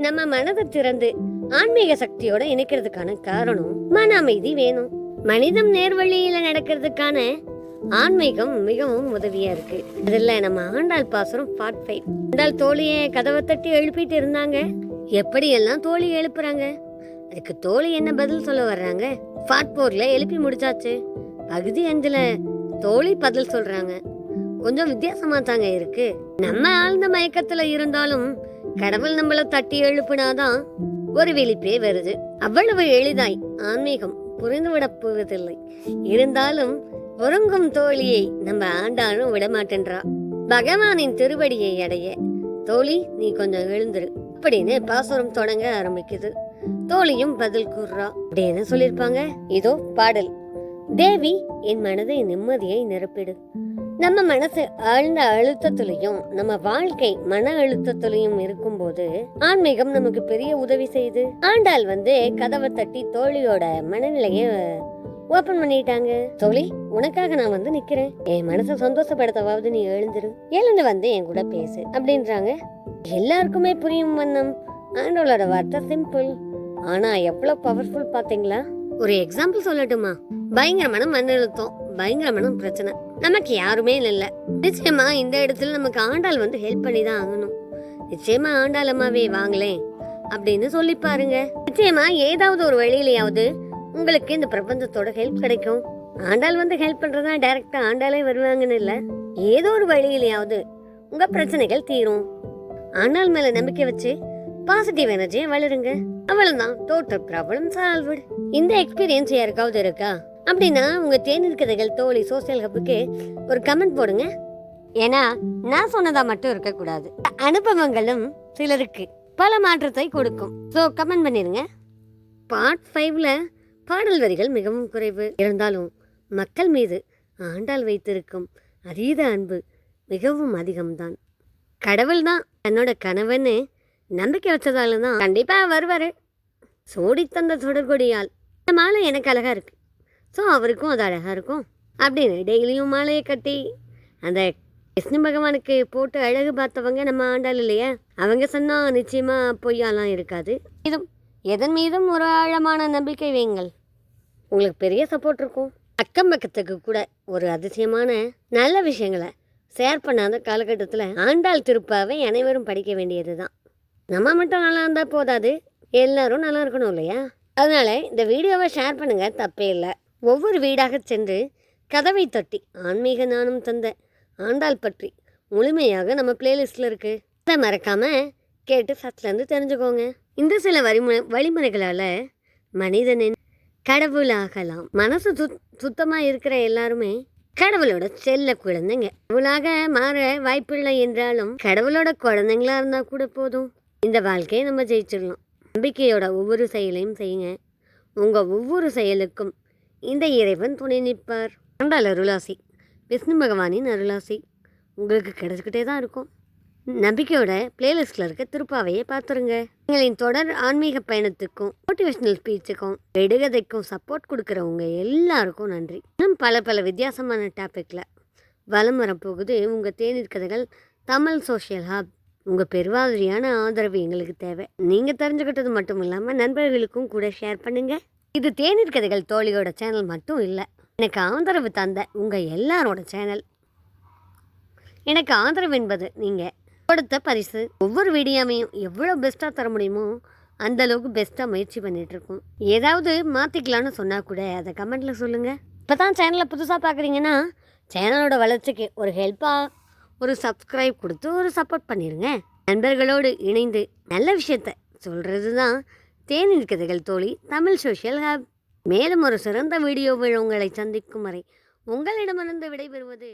நம்ம மனதை திறந்து ஆன்மீக சக்தியோட இணைக்கிறதுக்கான காரணம் மன அமைதி வேணும். மனிதம் நேர்வழியில நடக்கிறதுக்கான ஆன்மீகம் மிகவும் உதவியா இருக்கு. இதுல நம்ம ஆண்டாள் பாசுரம் பார்ட் ஃபைவ் ஆண்டாள் தோழிய கதவை தட்டி எழுப்பிட்டு இருந்தாங்க. எப்படி எல்லாம் தோழி எழுப்புறாங்க? அதுக்கு தோழி என்ன பதில் சொல்ல வர்றாங்க? பார்ட் போர்ல எழுப்பி முடிச்சாச்சு. பகுதி அஞ்சுல தோழி பதில் சொல்றாங்க. கொஞ்சம் வித்தியாசமா தாங்க இருக்கு. நம்ம ஆழ்ந்த மயக்கத்துல இருந்தாலும் கடவுள் நம்மள தட்டி எழுப்பினாதான் ஒரு விழிப்பே வருது. அவ்வளவு எளிதாய் ஆன்மீகம் புரிந்துவிடப் போவதில்லை இருந்தாலும் உறங்கும் தோழியை நம்ம ஆண்டாலும் விடமாட்டேன்றா. பகவானின் திருவடியை அடைய தோழி நீ கொஞ்சம் எழுந்துரு. அப்படின்னு பாசுரம் தொடங்க ஆரம்பிக்குது. தோழியும் பதில் கூறுறா. அப்படின்னு சொல்லியிருப்பாங்க? இதோ பாடல். தேவி என் மனதை நிம்மதியை நிரப்பிடு. நம்ம மனசு ஆழ்ந்த அழுத்தத்திலையும் நம்ம வாழ்க்கை மன அழுத்தத்திலையும் இருக்கும்போது ஆன்மீகம் நமக்கு பெரிய உதவி செய்யுது. ஆண்டாள் வந்து கதவை தட்டி தோழியோட மனநிலைய ஓபன் பண்ணிட்டாங்க. தோழி உனக்காக நான் வந்து நிக்கிறேன். என் மனசை சந்தோஷப்படுத்தவாவது நீ எழுந்துரு. எழுந்து வந்து என் கூட பேசு அப்படின்றாங்க. எல்லாருக்குமே புரியும் வண்ணம். ஆண்டோளோட வார்த்தை சிம்பிள் ஆனா எவ்வளவு பவர்ஃபுல் பாத்தீங்களா? ஒரு எக்ஸாம்பிள் சொல்லட்டுமா? பயங்கரமான மன அழுத்தம் பயங்கரமான பிரச்சனை. நமக்கு யாருமே இல்லை நிச்சயமா இந்த இடத்துல நமக்கு ஆண்டாள் வந்து ஹெல்ப் பண்ணி தான் ஆகணும். நிச்சயமா ஆண்டாள் அம்மாவே வாங்களேன் அப்படின்னு சொல்லி பாருங்க. நிச்சயமா ஏதாவது ஒரு வழியிலையாவது உங்களுக்கு இந்த பிரபஞ்சத்தோட ஹெல்ப் கிடைக்கும். ஆண்டாள் வந்து ஹெல்ப் பண்றதா டைரக்டா ஆண்டாளே வருவாங்கன்னு இல்ல. ஏதோ ஒரு வழியிலையாவது உங்க பிரச்சனைகள் தீரும். ஆண்டாள் மேல நம்பிக்கை வச்சு பாசிட்டிவ் எனர்ஜியை வளருங்க. அவ்வளவுதான். Total problem solved. இந்த எக்ஸ்பீரியன்ஸ் யாருக்காவது இருக்கா? அப்படின்னா உங்கள் தேநீர் கதைகள் தோழி சோசியல் ஹப்புக்கு ஒரு கமெண்ட் போடுங்க. ஏன்னா நான் சொன்னதாக மட்டும் இருக்கக்கூடாது. அனுபவங்களும் சிலருக்கு பல மாற்றத்தை கொடுக்கும். ஸோ கமெண்ட் பண்ணிடுங்க பார்ட் ஃபைவ்ல பாடல் வரிகள் மிகவும் குறைவு. இருந்தாலும் மக்கள் மீது ஆண்டாள் வைத்திருக்கும் அதீத அன்பு மிகவும் அதிகம்தான். கடவுள் தான் தன்னோட கணவன்னு நம்பிக்கை வச்சதால தான் கண்டிப்பாக வருவார். சோடி தந்த தொடர்கொடியால் இந்த மாலை எனக்கு அழகாக இருக்குது ஸோ அவருக்கும் அது அழகாக இருக்கும். அப்படின்னு டெய்லியும் மாலையை கட்டி அந்த கிருஷ்ண பகவானுக்கு போட்டு அழகு பார்த்தவங்க நம்ம ஆண்டாள் இல்லையா? அவங்க சொன்னால் நிச்சயமாக பொய்யாலாம் இருக்காது. இதும் எதன் மீதும் ஒரு ஆழமான நம்பிக்கை வைங்கள் உங்களுக்கு பெரிய சப்போர்ட் இருக்கும். அக்கம் பக்கத்துக்கு கூட ஒரு அதிசயமான நல்ல விஷயங்களை ஷேர் பண்ணாத காலகட்டத்தில் ஆண்டாள் திருப்பாவை அனைவரும் படிக்க வேண்டியது தான் நம்ம மட்டும் நல்லா இருந்தால் போதாது. எல்லாரும் நல்லா இருக்கணும் இல்லையா? அதனால இந்த வீடியோவை ஷேர் பண்ணுங்கள் தப்பே இல்லை. ஒவ்வொரு வீடாக சென்று கதவை தட்டி ஆன்மீக நானும் தந்த ஆண்டாள் பற்றி முழுமையாக நம்ம பிளேலிஸ்டில் இருக்குது அதை மறக்காமல் கேட்டு ஃபஸ்ட்லேருந்து தெரிஞ்சுக்கோங்க. இந்த சில வழிமுறை வழிமுறைகளால் மனிதனின் கடவுளாகலாம். மனசு சுத் சுத்தமாக இருக்கிற எல்லாருமே கடவுளோட செல்ல குழந்தைங்க. கடவுளாக மாற வாய்ப்பில்லை என்றாலும் கடவுளோட குழந்தைங்களா இருந்தால் கூட போதும். இந்த வாழ்க்கையை நம்ம ஜெயிச்சிடலாம். நம்பிக்கையோட ஒவ்வொரு செயலையும் செய்யுங்க. உங்கள் ஒவ்வொரு செயலுக்கும் இந்த இறைவன் துணை நிற்பார். ஆண்டாள் அருளாசி விஷ்ணு பகவானின் அருளாசி உங்களுக்கு கிடைச்சிக்கிட்டே தான் இருக்கும். நம்பிக்கையோட பிளேலிஸ்டில் இருக்க திருப்பாவையை பார்த்துருங்க. எங்களின் தொடர் ஆன்மீக பயணத்துக்கும் மோட்டிவேஷனல் ஸ்பீச்சுக்கும் எடுகதைக்கும் சப்போர்ட் கொடுக்குறவங்க எல்லாருக்கும் நன்றி. இன்னும் பல பல வித்தியாசமான டாப்பிக்கில் வலம் வரப்போகுது உங்கள் தேநீர் கதைகள். தமிழ் சோஷியல் ஹப் உங்கள் பெருவாதிரியான ஆதரவு எங்களுக்கு தேவை. நீங்கள் தெரிஞ்சுக்கிட்டது மட்டும் இல்லாமல் நண்பர்களுக்கும் கூட ஷேர் பண்ணுங்கள் இது தேநீர் கதைகள் தோழியோட சேனல் மட்டும் இல்லை. எனக்கு ஆதரவு தந்த உங்கள் எல்லாரோட சேனல். எனக்கு ஆதரவு என்பது நீங்கள் கொடுத்த பரிசு. ஒவ்வொரு வீடியோவையும் எவ்வளோ பெஸ்ட்டாக தர முடியுமோ அந்த அளவுக்கு பெஸ்ட்டாக முயற்சி பண்ணிகிட்ருக்கோம் ஏதாவது மாற்றிக்கலான்னு சொன்னால் கூட அதை கமெண்ட்டில் சொல்லுங்கள் இப்போ தான் சேனலை புதுசாக பார்க்குறீங்கன்னா சேனலோட வளர்ச்சிக்கு ஒரு ஹெல்ப்பாக ஒரு சப்ஸ்கிரைப் கொடுத்து ஒரு சப்போர்ட் பண்ணிடுங்க நண்பர்களோடு இணைந்து நல்ல விஷயத்த சொல்கிறது தான் தேநீர் கதைகள் தோழி தமிழ் சோஷியல் ஹாப் மேலும் ஒரு சிறந்த வீடியோவில் உங்களை சந்திக்கும் வரை உங்களிடமிருந்து விடைபெறுவது